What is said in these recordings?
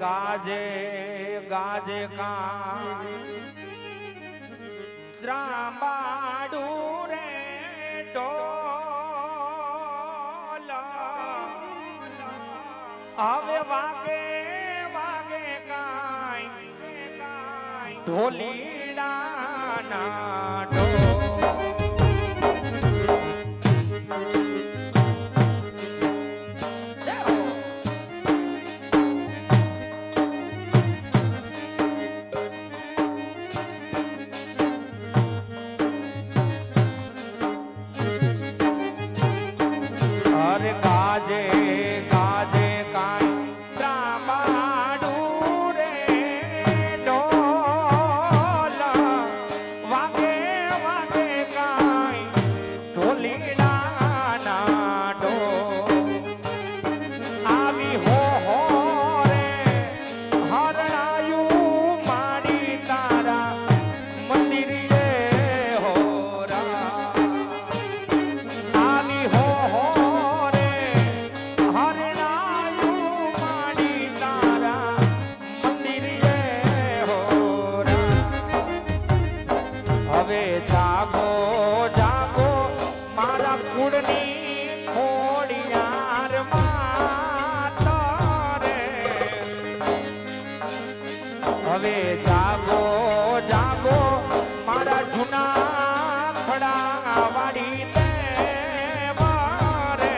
ગાજે ગાજે કા ત્રાંબાડું રે ઢોલ હવે વાગે વાગે કાંઈ ઢોલીડાના বাজে હવે જાગો જાગો મારા જૂના ખડા વાડી મારે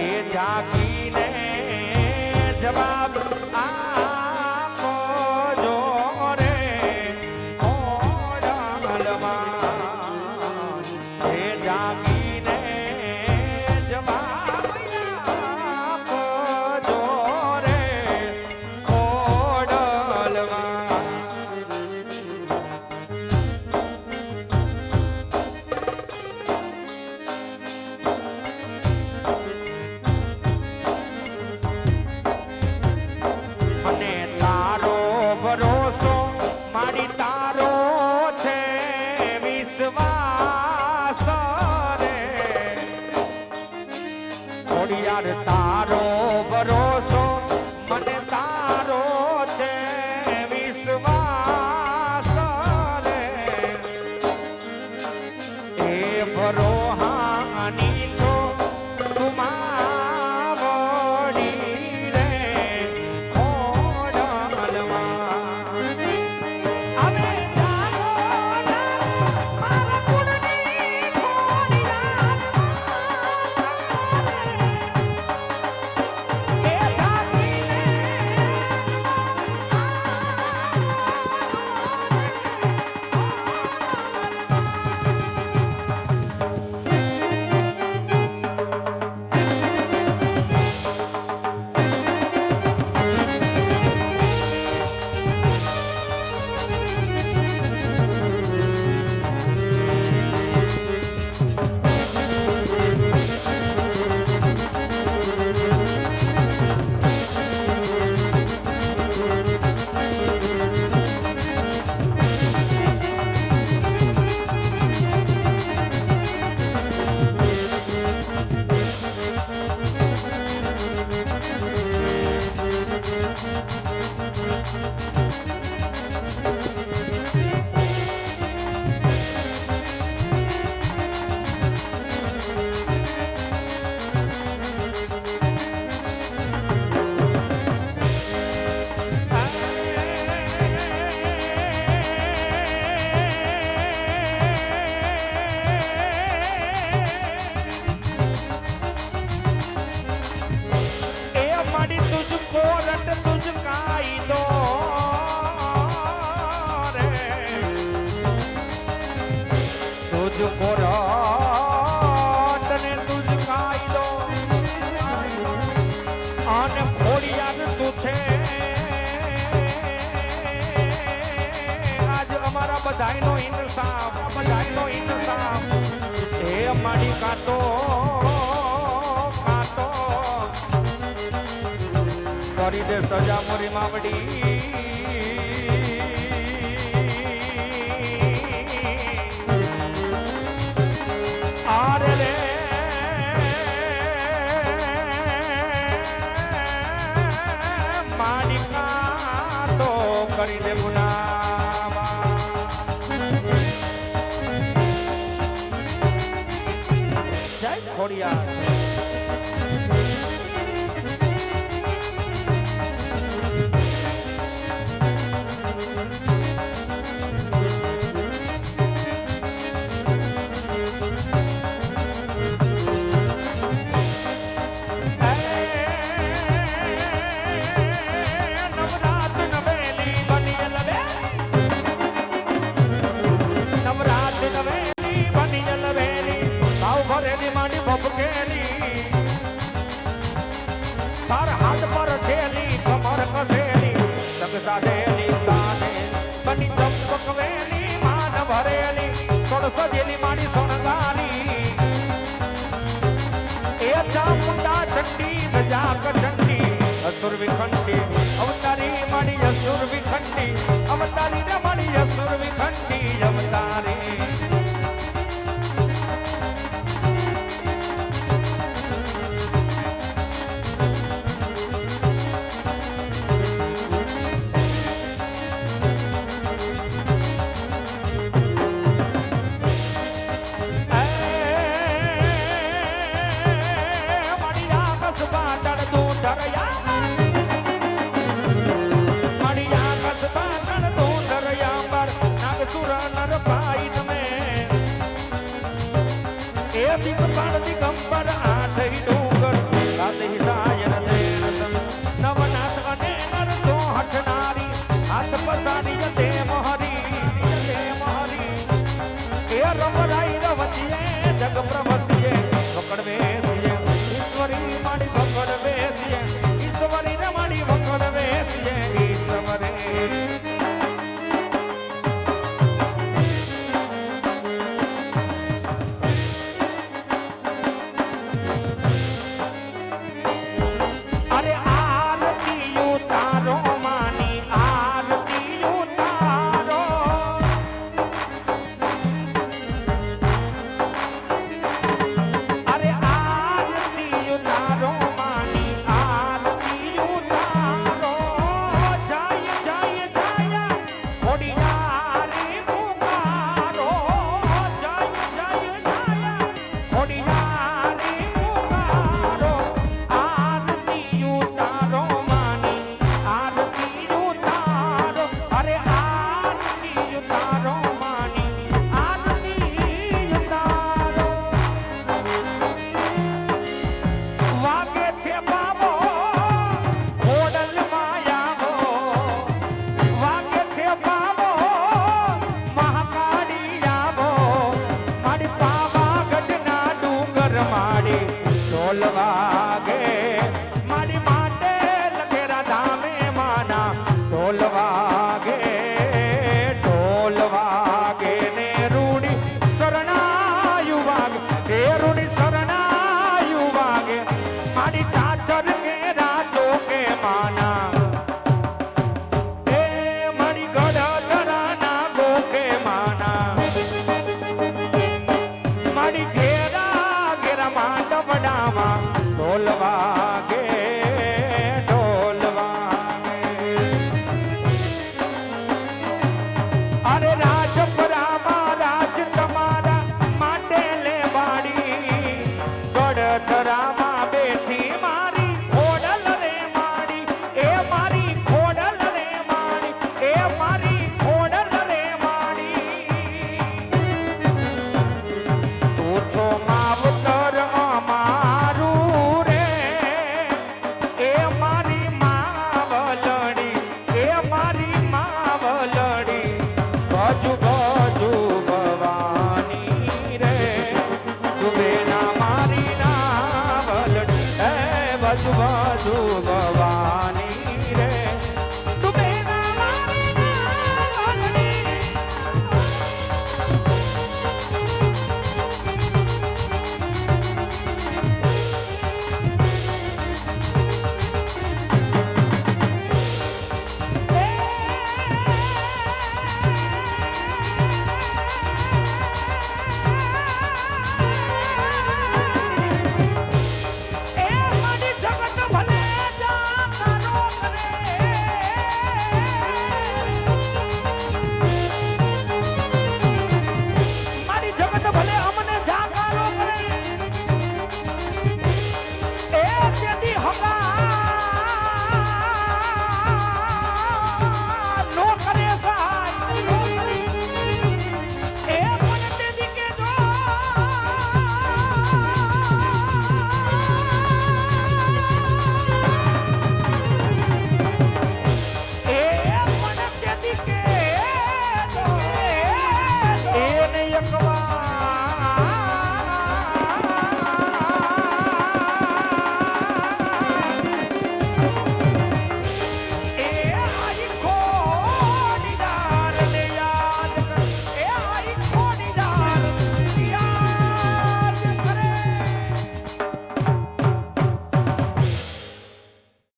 એ જાગીને જવાબ out her. ખાતો ખાતો. કરી દે સજા મોરી માવડી. Korea. ભરેલી સોળ સજેલી મારી સોણગારી એ ચામુંડા ચંડી ગજા કચંડી અસુર વિખંડી અવતારી મારી અસુર વિખંડી અવતારી ને મારી અસુર વિખંડી અવતારી. રમરાઈ રમતીએ જગ પ્રવસીએ પકડવે जठरामा